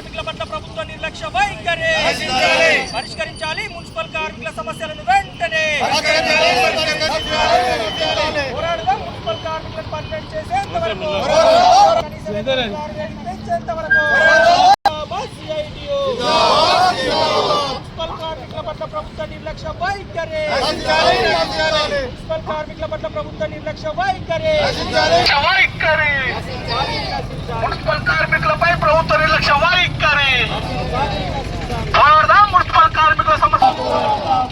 నిర్లక్ష్య వైఖరి. పరిష్కరించాలి. మున్సిపల్ కార్మికుల సమస్యలను వెంటనే మున్సిపల్ కార్మికులను పర్మనెంట్ చేసేంత వరకు. పెంచేంత వరకు. మున్సిపల్ కార్మికుల పట్ల ప్రభుత్వ నిర్లక్ష్య వైఖరి. మున్సిపల్ కార్మికుల పట్ల ప్రభుత్వ నిర్లక్ష్య వైఖరి వైఖరి మున్సిపల్ కార్మికులపై ప్రభుత్వ నిర్లక్ష్య వైఖరి పోరాడదాం మున్సిపల్ కార్మికుల సమస్య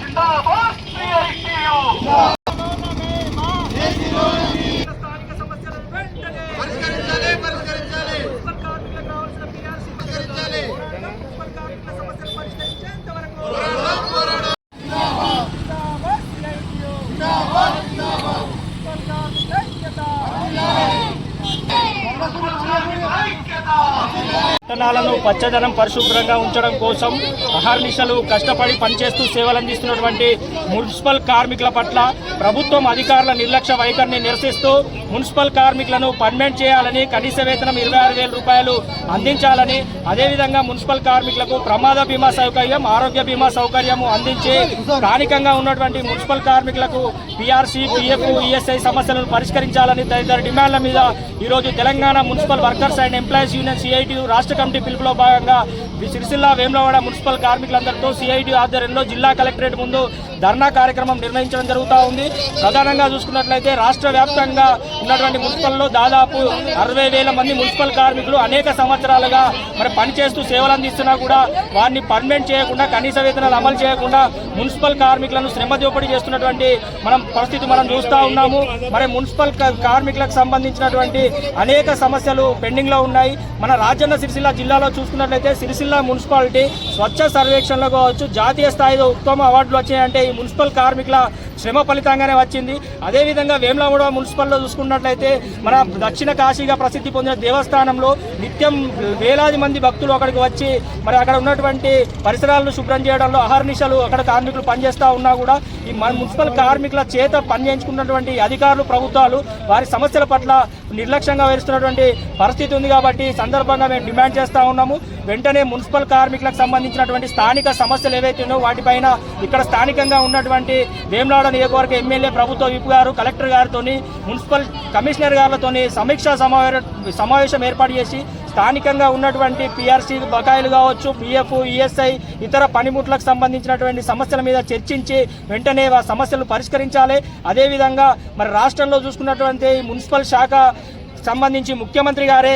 జిందాబాద్ CITU. స్థానిక సమస్యలను వెంటనే మున్సిపల్ కార్మికులకు కావాల్సిన PRC పోరాడదాం. మున్సిపల్ కార్మికుల సమస్యలు పరిష్కరించేంత వరకు జిందాబాద్ CITU. మున్సిపల్ కార్మికుల ఐక్యత. పట్టణాలను పచ్చదనం పరిశుభ్రంగా ఉంచడం కోసం అహర్నిశలు కష్టపడి పనిచేస్తూ సేవలు అందిస్తున్నటువంటి మున్సిపల్ కార్మికుల పట్ల ప్రభుత్వం అధికారుల నిర్లక్ష్య వైఖరిని నిరసిస్తూ మున్సిపల్ కార్మికులను పర్మనెంట్ చేయాలని కనీస వేతనం ఇరవై ఆరు వేల రూపాయలు అందించాలని అదేవిధంగా మున్సిపల్ కార్మికులకు ప్రమాద బీమా సౌకర్యం ఆరోగ్య బీమా సౌకర్యం అందించి స్థానికంగా ఉన్నటువంటి మున్సిపల్ కార్మికులకు పిఆర్సీ పిఎఫ్ ఈఎస్ఐ సమస్యలను పరిష్కరించాలని తదితర డిమాండ్ల మీద ఈరోజు Telangana municipal workers and employees union CIT రాష్ట్ర కమిటీ పిలుపులో భాగంగా సిరిసిల్ల వేములవాడ మున్సిపల్ కార్మికులందరితో సిఐటి ఆధ్వర్యంలో జిల్లా కలెక్టరేట్ ముందు ధర్నా కార్యక్రమం నిర్వహించడం జరుగుతూ ఉంది. ప్రధానంగా చూసుకున్నట్లయితే రాష్ట్ర వ్యాప్తంగా ఉన్నటువంటి మున్సిపల్లో దాదాపు అరవై వేల మంది మున్సిపల్ కార్మికులు అనేక సంవత్సరాలుగా మరి పనిచేస్తూ సేవలు అందిస్తున్నా కూడా వారిని పర్మనెంట్ చేయకుండా కనీస వేతనాలు అమలు చేయకుండా మున్సిపల్ కార్మికులను శ్రమ దోపిడీ చేస్తున్నటువంటి మనం పరిస్థితి మనం చూస్తూ ఉన్నాము. మరి మున్సిపల్ కార్మికులకు సంబంధించినటువంటి అనేక సమస్యలు పెండింగ్లో ఉన్నాయి. మన రాజన్న సిరిసిల్ల జిల్లాలో చూసుకున్నట్లయితే సిరిసిల్ల మున్సిపాలిటీ స్వచ్ఛ సర్వేక్షణలో కావచ్చు జాతీయ స్థాయిలో ఉత్తమ అవార్డులు వచ్చాయంటే ఈ మున్సిపల్ కార్మికుల శ్రమ ఫలితంగానే వచ్చింది. అదేవిధంగా వేములవాడ మున్సిపల్లో చూసుకున్నట్లయితే మన దక్షిణ కాశీగా ప్రసిద్ధి పొందిన దేవస్థానంలో నిత్యం వేలాది మంది భక్తులు అక్కడికి వచ్చి మరి అక్కడ ఉన్నటువంటి పరిసరాలను శుభ్రం చేయడంలో అహర్నిశలు అక్కడ కార్మికులు పనిచేస్తూ ఉన్నా కూడా ఈ మన మున్సిపల్ కార్మికుల చేత పని చేయించుకున్నటువంటి అధికారులు ప్రభుత్వాలు వారి సమస్యల పట్ల నిర్లక్ష్యంగా వహిస్తున్నటువంటి పరిస్థితి ఉంది కాబట్టి సందర్భంగా మేము డిమాండ్ చేస్తూ ఉన్నాము. వెంటనే మున్సిపల్ కార్మికులకు సంబంధించినటువంటి స్థానిక సమస్యలు ఏవైతే ఉన్నాయో వాటిపైన ఇక్కడ స్థానికంగా ఉన్నటువంటి వేములాడ నియోజకవర్గ ఎమ్మెల్యే ప్రభుత్వ విప్ గారు కలెక్టర్ గారితో మున్సిపల్ కమిషనర్ గారితో సమీక్షా సమావేశం ఏర్పాటు చేసి స్థానికంగా ఉన్నటువంటి పిఆర్సీ బకాయిలు కావచ్చు పిఎఫ్ ఈఎస్ఐ ఇతర పనిముట్లకు సంబంధించినటువంటి సమస్యల మీద చర్చించి వెంటనే ఆ సమస్యలు పరిష్కరించాలి. అదేవిధంగా మరి రాష్ట్రంలో చూసుకున్నటువంటి మున్సిపల్ శాఖ సంబంధించి ముఖ్యమంత్రి గారే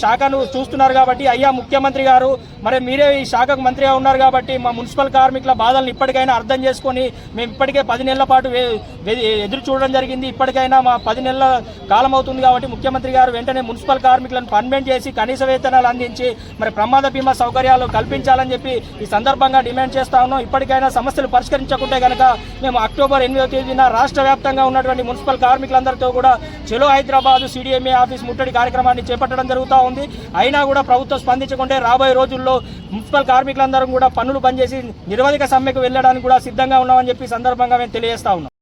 శాఖను చూస్తున్నారు కాబట్టి అయ్యా ముఖ్యమంత్రి గారు మరి మీరే ఈ శాఖకు మంత్రిగా ఉన్నారు కాబట్టి మా మున్సిపల్ కార్మికుల బాధలను ఇప్పటికైనా అర్థం చేసుకొని మేము ఇప్పటికే పది నెలల పాటు ఎదురు చూడడం జరిగింది. ఇప్పటికైనా మా పది నెలల కాలం అవుతుంది కాబట్టి ముఖ్యమంత్రి గారు వెంటనే మున్సిపల్ కార్మికులను పన్మెంట్ చేసి కనీస వేతనాలు అందించి మరి ప్రమాద బీమా సౌకర్యాలు కల్పించాలని చెప్పి ఈ సందర్భంగా డిమాండ్ చేస్తా ఉన్నాం. ఇప్పటికైనా సమస్యలు పరిష్కరించకుంటే కనుక మేము అక్టోబర్ ఎనిమిదవ తేదీన రాష్ట్ర వ్యాప్తంగా ఉన్నటువంటి మున్సిపల్ కార్మికులందరితో కూడా చెలో హైదరాబాద్ సిడిఎంఏ ఆఫీస్ ముట్టడి కార్యక్రమాన్ని చేపట్టడం జరుగుతూ ఉంది. అయినా కూడా ప్రభుత్వం స్పందించకుంటే రాబోయే రోజుల్లో మున్సిపల్ కార్మికులందరం కూడా పనులు పనిచేసి నిరవధిక సమ్మెకు వెళ్ళడానికి కూడా సిద్ధంగా ఉన్నామని చెప్పి సందర్భంగా మేము తెలియజేస్తా ఉన్నాం.